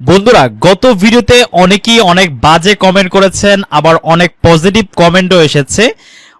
বন্ধুরা, গত ভিডিওতে অনেকেই অনেক বাজে কমেন্ট করেছেন, আবার অনেক পজিটিভ কমেন্টও এসেছে।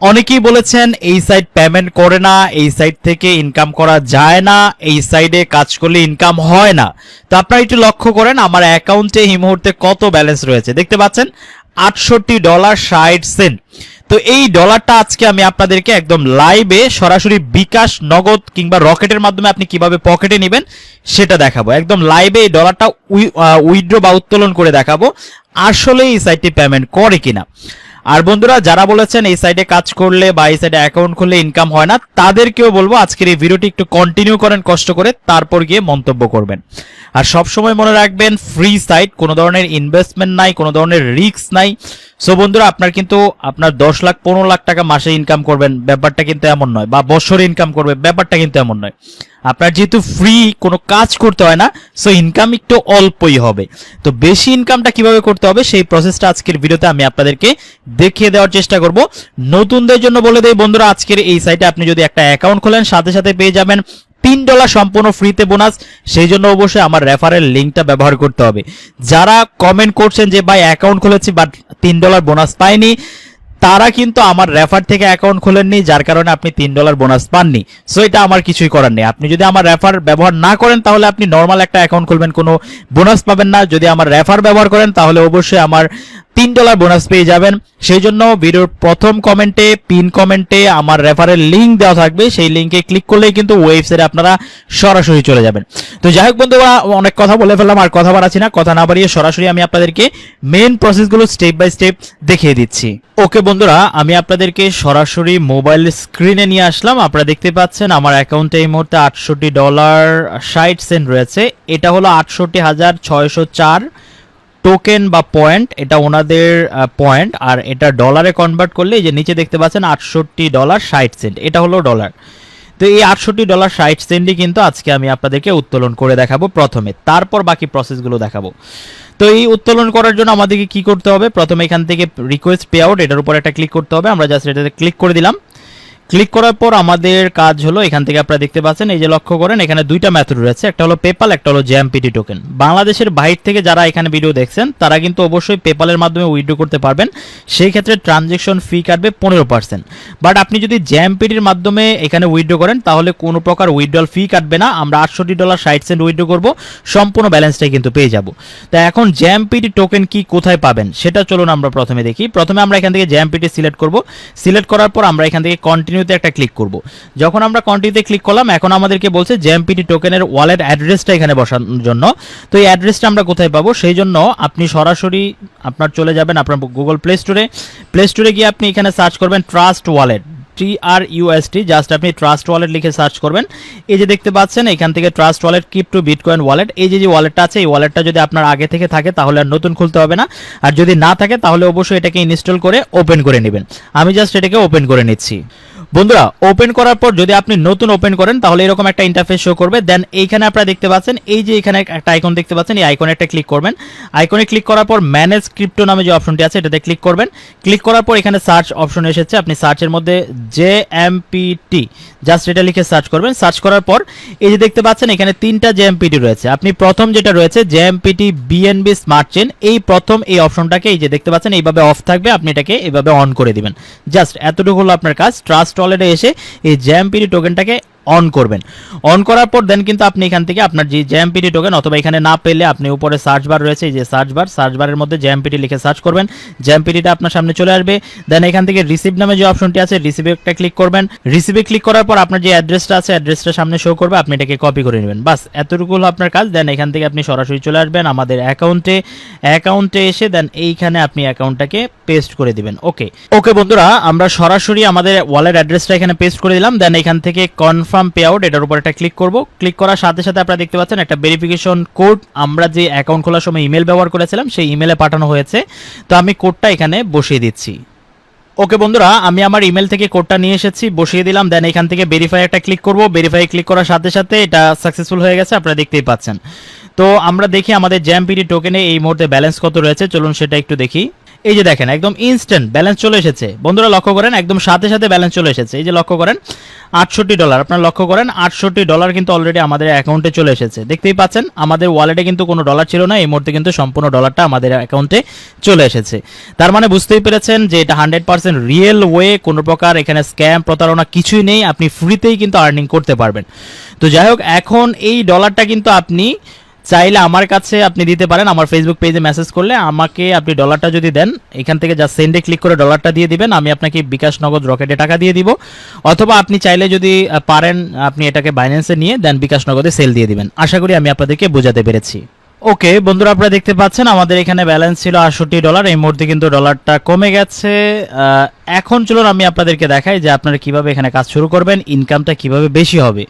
অনেকেই বলেছেন, এই সাইট পেমেন্ট করে না, এই সাইট থেকে ইনকাম করা যায় না, এই সাইডে কাজ করলে ইনকাম হয় না। তো আপনারা একটু লক্ষ্য করেন, আমার অ্যাকাউন্টে এই মুহূর্তে কত ব্যালেন্স রয়েছে। দেখতে পাচ্ছেন, আটষট্টি ডলার ষাট সেন্ট তো এই ডলারটা আজকে আমি আপনাদেরকে একদম লাইভে সরাসরি বিকাশ, নগদ কিংবা রকেটের মাধ্যমে আপনি কীভাবে পকেটে নেবেন সেটা দেখাবো। একদম লাইভে এই ডলারটা উইড্রো বা উত্তোলন করে দেখাবো। আসলে এই সাইটটি পেমেন্ট করে কিনা। আর বন্ধুরা, যারা বলেছেন এই সাইডে কাজ করলে বা এই সাইডে অ্যাকাউন্ট খুললে ইনকাম হয় না, তাদেরকেও বলব আজকের এই ভিডিওটি একটু কন্টিনিউ করেন, কষ্ট করে তারপর গিয়ে মন্তব্য করবেন। আর সব সময় মনে রাখবেন ফ্রি সাইট কোনো ধরনের ইনভেস্টমেন্ট নাই, কোনো ধরনের রিস্ক নাই। সো বন্ধুরা, আপনার কিন্তু আপনার দশ লাখ, পনেরো লাখ টাকা মাসে ইনকাম করবেন, ব্যাপারটা কিন্তু এমন নয়, বা বছরে ইনকাম করবে, ব্যাপারটা কিন্তু এমন নয়। আপনার যেহেতু ফ্রি কোনো কাজ করতে হয় না সো ইনকাম একটু অল্পই হবে। তো বেশি ইনকামটা কীভাবে করতে হবে, সেই প্রসেসটা আজকের ভিডিওতে আমি আপনাদেরকে দেখিয়ে দেওয়ার চেষ্টা করব। নতুনদের জন্য বলে দেই, বন্ধুরা, আজকের এই সাইটে আপনি যদি একটা অ্যাকাউন্ট খোলেন, সাথে সাথে পেয়ে যাবেন তিন ডলার সম্পূর্ণ ফ্রিতে বোনাস সেই জন্য অবশ্যই আমার রেফারেল লিঙ্কটা ব্যবহার করতে হবে। যারা কমেন্ট করছেন যে, ভাই অ্যাকাউন্ট খুলেছি বাট তিন ডলার বোনাস পাইনি। তারা কিন্তু আমার রেফার থেকে অ্যাকাউন্ট খোলেননি, যার কারণে আপনি তিন ডলার বোনাস পাননি। সো এটা আমার কিছুই করার নেই। আপনি যদি আমার রেফার ব্যবহার না করেন, তাহলে আপনি নর্মাল একটা অ্যাকাউন্ট খুলবেন, কোনো বোনাস পাবেন না। যদি আমার রেফার ব্যবহার করেন, তাহলে অবশ্যই আমার তিন ডলার বোনাস পেয়ে যাবেন। সেই জন্য ভিডিওর প্রথম কমেন্টে পিন কমেন্টে আমার রেফারের লিঙ্ক দেওয়া থাকবে। সেই লিঙ্কে ক্লিক করলেই কিন্তু ওয়েবসাইটে আপনারা সরাসরি চলে যাবেন। তো যাই হোক বন্ধুরা, অনেক কথা বলে ফেললাম, আর কথা বাড়াচ্ছি না। কথা না বাড়িয়ে সরাসরি আমি আপনাদেরকে মেন প্রসেসগুলো স্টেপ বাই স্টেপ দেখিয়ে দিচ্ছি। ওকে বন্ধুরা, আমি আপনাদেরকে সরাসরি মোবাইল স্ক্রিনে নিয়ে আসলাম। আপনারা দেখতে পাচ্ছেন আমার অ্যাকাউন্টে এই মুহূর্তে আটষট্টি ডলার ষাট সেন্ট রয়েছে। এটা হলো আটষট্টি হাজার ছয়শো চার। টোকেন বা পয়েন্ট এটা ওনাদের পয়েন্ট আর এটা ডলারে কনভার্ট করলে যে নিচে দেখতে পাচ্ছেন আটষট্টি ডলার ষাট সেন্ট এটা হলো ডলার তো এই আটষট্টি ডলার ষাট সেন্টই কিন্তু আজকে আমি আপনাদেরকে উত্তোলন করে দেখাবো প্রথমে। তারপর বাকি প্রসেসগুলো দেখাবো। তো এই উত্তোলন করার জন্য আমাদেরকে কি করতে হবে? প্রথমে এখান থেকে রিকোয়েস্ট পে আউট এটার উপর একটা ক্লিক করতে হবে। আমরা জাস্ট এটাতে ক্লিক করে দিলাম। ক্লিক করার পর আমাদের কাজ হলো, এখান থেকে আপনারা দেখতে পাচ্ছেন, এই যে লক্ষ্য করেন, এখানে দুইটা মেথড রয়েছে। একটা হলো পেপাল একটা হলো জ্যামপিটি টোকেন বাংলাদেশের বাইর থেকে যারা এখানে ভিডিও দেখছেন, তারা কিন্তু অবশ্যই পেপালের মাধ্যমে উইথড্র করতে পারবেন। সেই ক্ষেত্রে ট্রানজেকশন ফি কাটবে পনেরো পার্সেন্ট বাট আপনি যদি জ্যামপিটির মাধ্যমে এখানে উইথড্র করেন, তাহলে কোনো প্রকার উইথড্রল ফি কাটবে না। আমরা আটষট্টি ডলার ষাট সেন্ট উইথড্র করব, সম্পূর্ণ ব্যালেন্সটাই কিন্তু পেয়ে যাব। তো এখন জ্যামপিটি টোকেন কি কোথায় পাবেন, সেটা চলুন আমরা প্রথমে দেখি। প্রথমে আমরা এখান থেকে জ্যামপিটি সিলেক্ট করব। সিলেক্ট করার পর আমরা এখান থেকে কন্টিনিউতে একটা ক্লিক করব। যখন আমরা কন্টিনিউতে ক্লিক করলাম, এখন আমাদেরকে বলছে জেএমপিটি টোকেনের ওয়ালেট অ্যাড্রেসটা এখানে বসানোর জন্য। তো এই অ্যাড্রেসটা আমরা কোথায় পাবো? সেই জন্য আপনি সরাসরি আপনার চলে যাবেন আপনার গুগল প্লে স্টোরে প্লে স্টোরে গিয়ে আপনি এখানে সার্চ করবেন ট্রাস্ট ওয়ালেট টি আর ইউএসটি জাস্ট আপনি ট্রাস্ট ওয়ালেট লিখে সার্চ করবেন। এই যে দেখতে পাচ্ছেন, এখান থেকে trust wallet keep to bitcoin wallet এই যে যে ওয়ালেটটা আছে, এই ওয়ালেটটা যদি আপনার আগে থেকে থাকে, তাহলে আর নতুন খুলতে হবে না। আর যদি না থাকে, তাহলে অবশ্যই এটাকে ইনস্টল করে ওপেন করে নেবেন। আমি জাস্ট এটাকে ওপেন করে নিচ্ছি। বন্ধুরা ওপেন করার পর যদি আপনি নতুন ওপেন করেন, তাহলে এরকম একটা ইন্টারফেস শো করবে। দেন এইখানে আপনারা দেখতে পাচ্ছেন, এই যে এখানে একটা আইকন দেখতে পাচ্ছেন, এই আইকনে একটা ক্লিক করবেন। আইকনে ক্লিক করার পর ম্যানেজ ক্রিপ্টো নামে যে অপশনটি আছে, এটাতে ক্লিক করবেন। ক্লিক করার পর এখানে সার্চ অপশন এসেছে, আপনি সার্চের মধ্যে জে এম টি জাস্ট এটা লিখে সার্চ করবেন। সার্চ করার পর এই যে দেখতে পাচ্ছেন, এখানে তিনটা জে জেএমপিটি রয়েছে। আপনি প্রথম যেটা রয়েছে J JMPT BNB smart chain এই প্রথম এই অপশনটাকে এই যে দেখতে পাচ্ছেন, এইভাবে অফ থাকবে, আপনি এটাকে এইভাবে অন করে দিবেন। জাস্ট এতটুকু হলো আপনার কাজ। ট্রাস্ট ওয়ালেটে এসে এই জ্যাম পিডি টোকেনটাকে অন করবেন। অন করার পর দেন কিন্তু আপনি এখান থেকে আপনার যে জ্যামপিডি টোকেন অথবা এখানে না পেলে আপনি উপরে সার্চ বার রয়েছে যে সার্চ বার সার্চ বারের মধ্যে জ্যামপিডি লিখে সার্চ করবেন। জ্যামপিডিটা আপনার সামনে চলে আসবে। দেন এখান থেকে রিসিভ নামে যে অপশনটি আছে রিসিভে একটা ক্লিক করবেন। রিসিভে ক্লিক করার পর আপনার যে অ্যাড্রেসটা আছে অ্যাড্রেসটা সামনে শো করবে, আপনি এটাকে কপি করে নেবেন। বাস, এতটুকু হলো আপনার কাজ। দেন এখান থেকে আপনি সরাসরি চলে আসবেন আমাদের অ্যাকাউন্টে অ্যাকাউন্টে এসে দেন এইখানে আপনি অ্যাকাউন্টটাকে পেস্ট করে দিবেন। ওকে ওকে বন্ধুরা, আমরা সরাসরি আমাদের ওয়ালেট অ্যাড্রেসটা এখানে পেস্ট করে দিলাম। দেন এখান থেকে কনফার্ম পে আউট এটার উপর একটা ক্লিক করব। ক্লিক করার সাথে সাথে আপনারা দেখতে পাচ্ছেন একটা ভেরিফিকেশন কোড আমরা যে অ্যাকাউন্ট খোলার সময় ইমেল ব্যবহার করেছিলাম, সেই ইমেলে পাঠানো হয়েছে। তো আমি কোডটা এখানে বসিয়ে দিচ্ছি। ওকে বন্ধুরা, আমি আমার ইমেল থেকে কোডটা নিয়ে এসেছি, বসিয়ে দিলাম দেন এখান থেকে ভেরিফাই একটা ক্লিক করব। ভেরিফাই ক্লিক করার সাথে সাথে এটা সাকসেসফুল হয়ে গেছে, আপনারা দেখতেই পাচ্ছেন। তো আমরা দেখি আমাদের জ্যামপিডি টোকেনে এই মুহূর্তে ব্যালেন্স কত রয়েছে, চলুন সেটা একটু দেখি। এই যে দেখেন, একদম ইনস্ট্যান্ট ব্যালেন্স চলে এসেছে। বন্ধুরা লক্ষ্য করেন, একদম সাথে সাথে ব্যালেন্স চলে এসেছে। এই যে লক্ষ্য করেন, আটষট্টি ডলার আপনারা লক্ষ্য করেন, আটষট্টি ডলার কিন্তু অলরেডি আমাদের অ্যাকাউন্টে চলে এসেছে। দেখতেই পাচ্ছেন, আমাদের ওয়ালেটে কিন্তু কোনো ডলার ছিল না, এই মুহূর্তে কিন্তু সম্পূর্ণ ডলারটা আমাদের অ্যাকাউন্টে চলে এসেছে। তার মানে বুঝতেই পেরেছেন যে এটা হান্ড্রেড পার্সেন্ট রিয়েল ওয়ে কোনো প্রকার এখানে স্ক্যাম প্রতারণা কিছুই নেই, আপনি ফ্রিতেই কিন্তু আর্নিং করতে পারবেন। তো যাই হোক, এখন এই ডলারটা কিন্তু আপনি চাইলে আমার কাছে আপনি দিতে পারেন, আমার ফেসবুক পেজে মেসেজ করলে আমাকে আপনি ডলারটা যদি দেন, এখান থেকে যা সেন্ডে ক্লিক করে ডলারটা দিয়ে দিবেন, আমি আপনাকে বিকাশ নগদ রকেটে টাকা দিয়ে দিব। অথবা আপনি চাইলে যদি পারেন, আপনি এটাকে বাইন্যান্সে নিয়ে দেন বিকাশ নগদে সেল দিয়ে দিবেন। আশা করি আমি আপনাদেরকে বোঝাতে পেরেছি। ওকে, বন্ধুরা, আপনারা দেখতে পাচ্ছেন, আমাদের এখানে ব্যালেন্স ছিল আটষট্টি ডলার এই মুহূর্তে কিন্তু ডলারটা কমে গেছে। এখন চলুন আমি আপনাদেরকে দেখাই যে আপনারা কীভাবে এখানে কাজ শুরু করবেন ইনকামটা কীভাবে বেশি হবে।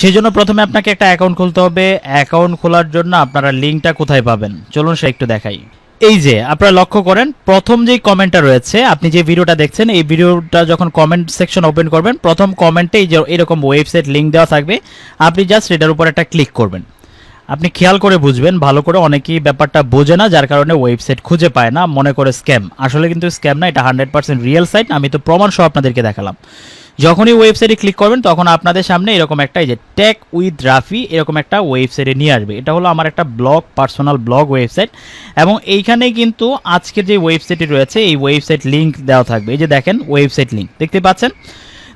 সেই জন্য প্রথমে আপনাকে একটা অ্যাকাউন্ট খুলতে হবে। অ্যাকাউন্ট খোলার জন্য আপনারা লিঙ্কটা কোথায় পাবেন? চলুন সে একটু দেখাই। এই যে, আপনারা লক্ষ্য করেন, প্রথম যেই কমেন্টটা রয়েছে, আপনি যে ভিডিওটা দেখছেন, এই ভিডিওটা যখন কমেন্ট সেকশন ওপেন করবেন, প্রথম কমেন্টে এই যে এরকম ওয়েবসাইট লিঙ্ক দেওয়া থাকবে, আপনি জাস্ট এটার উপর একটা ক্লিক করবেন। আপনি খেয়াল করে বুঝবেন, ভালো করে অনেকেই ব্যাপারটা বোঝে না, যার কারণে ওয়েবসাইট খুঁজে পায় না, মনে করে স্ক্যাম আসলে কিন্তু স্ক্যাম না, এটা হান্ড্রেড পার্সেন্ট রিয়েল সাইট আমি তো প্রমাণ সহ আপনাদেরকে দেখালাম। যখনই ওয়েবসাইটে ক্লিক করবেন, তখন আপনাদের সামনে এরকম একটা এই যে টেক উইথ রাফি এরকম একটা ওয়েবসাইটে নিয়ে আসবে। এটা হলো আমার একটা ব্লগ পার্সোনাল ব্লগ ওয়েবসাইট এবং এইখানে কিন্তু আজকের যে ওয়েবসাইটটি রয়েছে, এই ওয়েবসাইট লিংক দেওয়া থাকবে। এই যে দেখেন ওয়েবসাইট লিংক দেখতে পাচ্ছেন?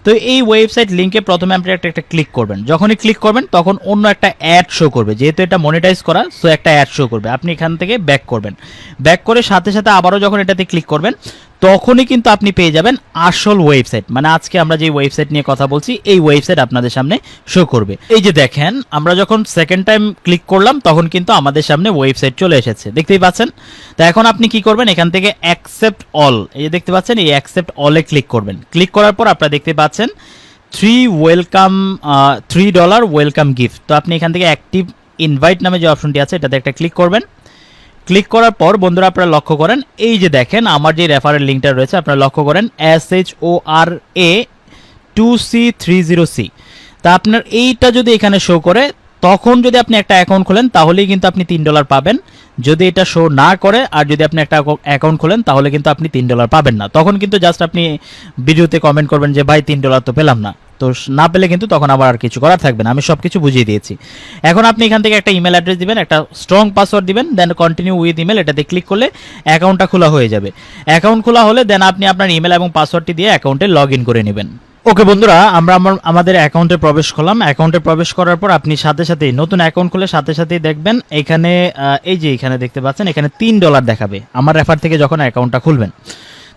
তো এই ওয়েবসাইট লিঙ্কে প্রথমে আপনি একটা একটা ক্লিক করবেন। যখনই ক্লিক করবেন, তখন অন্য একটা অ্যাড শো করবে। যেহেতু এটা মনিটাইজ করা সো একটা অ্যাড শো করবে। আপনি এখান থেকে ব্যাক করবেন। ব্যাক করে সাথে সাথে আবারও যখন এটাতে ক্লিক করবেন তখনই কিন্তু আপনি পেয়ে যাবেন আসল ওয়েবসাইট মানে আজকে আমরা যে ওয়েবসাইট নিয়ে কথা বলছি, এই ওয়েবসাইট আপনাদের সামনে শো করবে। এই যে দেখেন, আমরা যখন সেকেন্ড টাইম ক্লিক করলাম, তখন কিন্তু আমাদের সামনে ওয়েবসাইট চলে এসেছে। দেখতেই পাচ্ছেন? তো এখন আপনি কি করবেন? এখান থেকে অ্যাকসেপ্ট অল এই যে দেখতে পাচ্ছেন, এই অ্যাকসেপ্ট অলে ক্লিক করবেন। ক্লিক করার পর আপনারা দেখতে পাচ্ছেন three welcome three dollar welcome gift তো আপনি এখান থেকে অ্যাক্টিভ ইনভাইট নামে যে অপশনটি আছে, এটাতে একটা ক্লিক করবেন। ক্লিক করার পর বন্ধুরা আপনারা লক্ষ্য করেন, এই যে দেখেন, আমার যে রেফারেল লিঙ্কটা রয়েছে, আপনারা লক্ষ্য করেন S H O R A two C three zero C তা আপনার এইটা যদি এখানে শো করে, তখন যদি আপনি একটা অ্যাকাউন্ট খোলেন, তাহলেই কিন্তু আপনি তিন ডলার পাবেন। যদি এটা শো না করে, আর যদি আপনি একটা অ্যাকাউন্ট খোলেন, তাহলে কিন্তু আপনি তিন ডলার পাবেন না। তখন কিন্তু জাস্ট আপনি ভিডিওতে কমেন্ট করবেন যে, ভাই, তিন ডলার তো পেলাম না। তো না পেলে কিন্তু তখন আবার আর কিছু করার থাকবে না। আমি সব কিছু বুঝিয়ে দিয়েছি। এখন আপনি এখান থেকে একটা ইমেল অ্যাড্রেস দিবেন, একটা স্ট্রং পাসওয়ার্ড দিবেন দেন কন্টিনিউ উইথ ইমেল এটাতে ক্লিক করলে অ্যাকাউন্টটা খোলা হয়ে যাবে। অ্যাকাউন্ট খোলা হলে দেন আপনি আপনার ইমেল এবং পাসওয়ার্ডটি দিয়ে অ্যাকাউন্টে লগ ইন করে নেবেন। ওকে বন্ধুরা, আমরা আমার, আমাদের অ্যাকাউন্টে প্রবেশ করলাম। অ্যাকাউন্টে প্রবেশ করার পর আপনি সাথে সাথেই নতুন অ্যাকাউন্ট খুলে সাথে সাথেই দেখবেন, এখানে এই যে এখানে দেখতে পাচ্ছেন, এখানে তিন ডলার দেখাবে। আমার রেফার থেকে যখন অ্যাকাউন্টটা খুলবেন।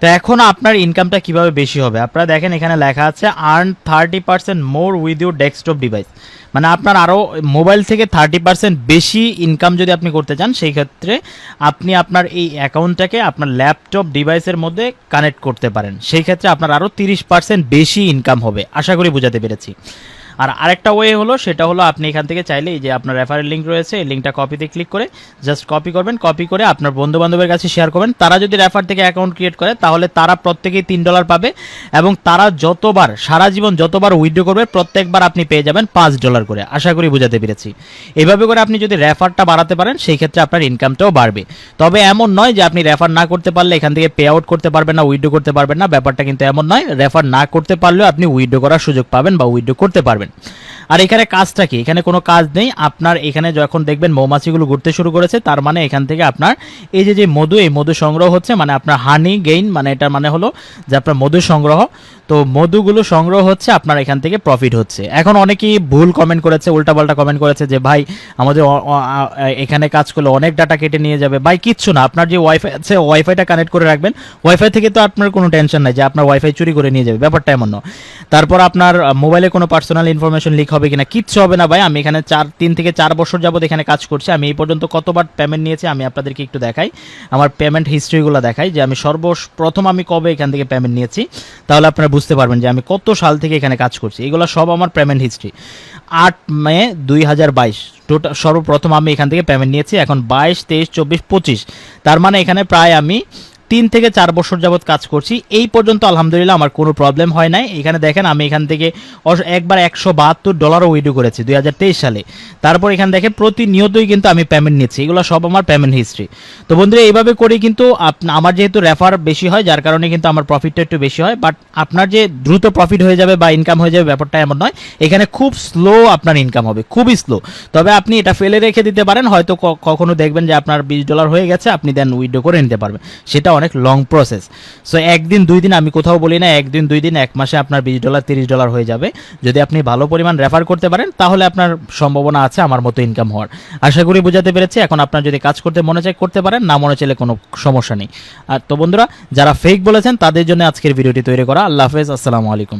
তো এখন আপনার ইনকামটা কীভাবে বেশি হবে? আপনারা দেখেন এখানে লেখা আছে earn thirty percent more with your desktop device মানে আপনার আরও মোবাইল থেকে থার্টি পার্সেন্ট বেশি ইনকাম যদি আপনি করতে চান, সেই ক্ষেত্রে আপনি আপনার এই অ্যাকাউন্টটাকে আপনার ল্যাপটপ ডিভাইসের মধ্যে কানেক্ট করতে পারেন। সেই ক্ষেত্রে আপনার আরও তিরিশ পার্সেন্ট বেশি ইনকাম হবে। আশা করি বোঝাতে পেরেছি। আর আরেকটা ওয়ে হলো, সেটা হলো আপনি এখান থেকে চাইলে এই যে আপনার রেফারেল লিঙ্ক রয়েছে, এই লিঙ্কটা কপিতে ক্লিক করে জাস্ট কপি করবেন কপি করে আপনার বন্ধু বান্ধবের কাছে শেয়ার করবেন। তারা যদি রেফার থেকে অ্যাকাউন্ট ক্রিয়েট করে, তাহলে তারা প্রত্যেকেই তিন ডলার পাবে এবং তারা যতবার, সারা জীবন যতবার উইথড্র করবে, প্রত্যেকবার আপনি পেয়ে যাবেন পাঁচ ডলার করে। আশা করি বোঝাতে পেরেছি। এভাবে করে আপনি যদি রেফারটা বাড়াতে পারেন, সেই ক্ষেত্রে আপনার ইনকামটাও বাড়বে। তবে এমন নয় যে আপনি রেফার না করতে পারলে এখান থেকে পে আউট করতে পারবেন না উইথড্র করতে পারবেন না। ব্যাপারটা কিন্তু এমন নয় রেফার না করতে পারলেও আপনি উইথড্র করার সুযোগ পাবেন বা উইথড্র করতে পারবেন। moment. আর এখানে কাজটা কি? এখানে কোনো কাজ নেই। আপনার এখানে যখন দেখবেন মৌমাছিগুলো ঘুরতে শুরু করেছে, তার মানে এখান থেকে আপনার এই যে যে মধু, এই মধু সংগ্রহ হচ্ছে মানে আপনার হানি গেইন মানে এটার মানে হলো যে আপনার মধু সংগ্রহ। তো মধুগুলো সংগ্রহ হচ্ছে, আপনার এখান থেকে প্রফিট হচ্ছে। এখন অনেকেই ভুল কমেন্ট করেছে, উল্টাপাল্টা কমেন্ট করেছে যে, ভাই, আমাদের এখানে কাজ করলে অনেক ডাটা কেটে নিয়ে যাবে। ভাই, কিচ্ছু না। আপনার যে ওয়াইফাই আছে ওয়াইফাইটা কানেক্ট করে রাখবেন। ওয়াইফাই থেকে তো আপনার কোনো টেনশন নাই যে, আপনার ওয়াইফাই চুরি করে নিয়ে যাবে। ব্যাপারটা এমন তারপর আপনার মোবাইলে কোনো পার্সোনাল ইনফরমেশন লিক হবে কিনা, কিচ্ছু হবে না ভাই। আমি এখানে চার, তিন থেকে চার বছর যাবত এখানে কাজ করছি। আমি এই পর্যন্ত কতবার পেমেন্ট নিয়েছি আমি আপনাদেরকে একটু দেখাই। আমার পেমেন্ট হিস্ট্রিগুলো দেখাই যে আমি সর্বপ্রথম আমি কবে এখান থেকে পেমেন্ট নিয়েছি। তাহলে আপনারা বুঝতে পারবেন যে আমি কত সাল থেকে এখানে কাজ করছি। এগুলো সব আমার পেমেন্ট হিস্ট্রি আট মে দুই হাজার বাইশ টোটাল সর্বপ্রথম আমি এখান থেকে পেমেন্ট নিয়েছি। এখন বাইশ, তেইশ, চব্বিশ, পঁচিশ। তার মানে এখানে প্রায় আমি তিন থেকে চার বছর যাবত কাজ করছি। এই পর্যন্ত আলহামদুলিল্লাহ আমার কোনো প্রবলেম হয় নাই। এখানে দেখেন, আমি এখান থেকে একবার একশো বাহাত্তর ডলারও উইডো করেছি দু হাজার তেইশ সালে। তারপর এখানে দেখেন, প্রতিনিয়তই কিন্তু আমি পেমেন্ট নিচ্ছি। এগুলো সব আমার পেমেন্ট হিস্ট্রি তো বন্ধুরা, এইভাবে করে কিন্তু আমার যেহেতু রেফার বেশি হয়, যার কারণে কিন্তু আমার প্রফিটটা একটু বেশি হয়। বাট আপনার যে দ্রুত প্রফিট হয়ে যাবে বা ইনকাম হয়ে যাবে, ব্যাপারটা এমন নয়। এখানে খুব স্লো আপনার ইনকাম হবে, খুবই স্লো তবে আপনি এটা ফেলে রেখে দিতে পারেন। হয়তো কখনো দেখবেন যে আপনার বিশ ডলার হয়ে গেছে, আপনি দেন উইড্রো করে নিতে পারবেন। সেটা অনেক লং প্রসেস সো একদিন, দুই দিন আমি কোথাও বলি না, একদিন, দুই দিন, এক মাসে আপনার বিশ ডলার তিরিশ ডলার হয়ে যাবে। যদি আপনি ভালো পরিমাণ রেফার করতে পারেন, তাহলে আপনার সম্ভাবনা আছে আমার মতো ইনকাম হওয়ার। আশা করি বোঝাতে পেরেছি, এখন আপনার যদি কাজ করতে মনে চাই করতে পারেন, না মনে চাইলে কোনো সমস্যা নেই। আর তো বন্ধুরা, যারা ফেক বলেছেন, তাদের জন্য আজকের ভিডিওটি তৈরি করা। আল্লাহ হাফেজ, আসসালামু আলাইকুম।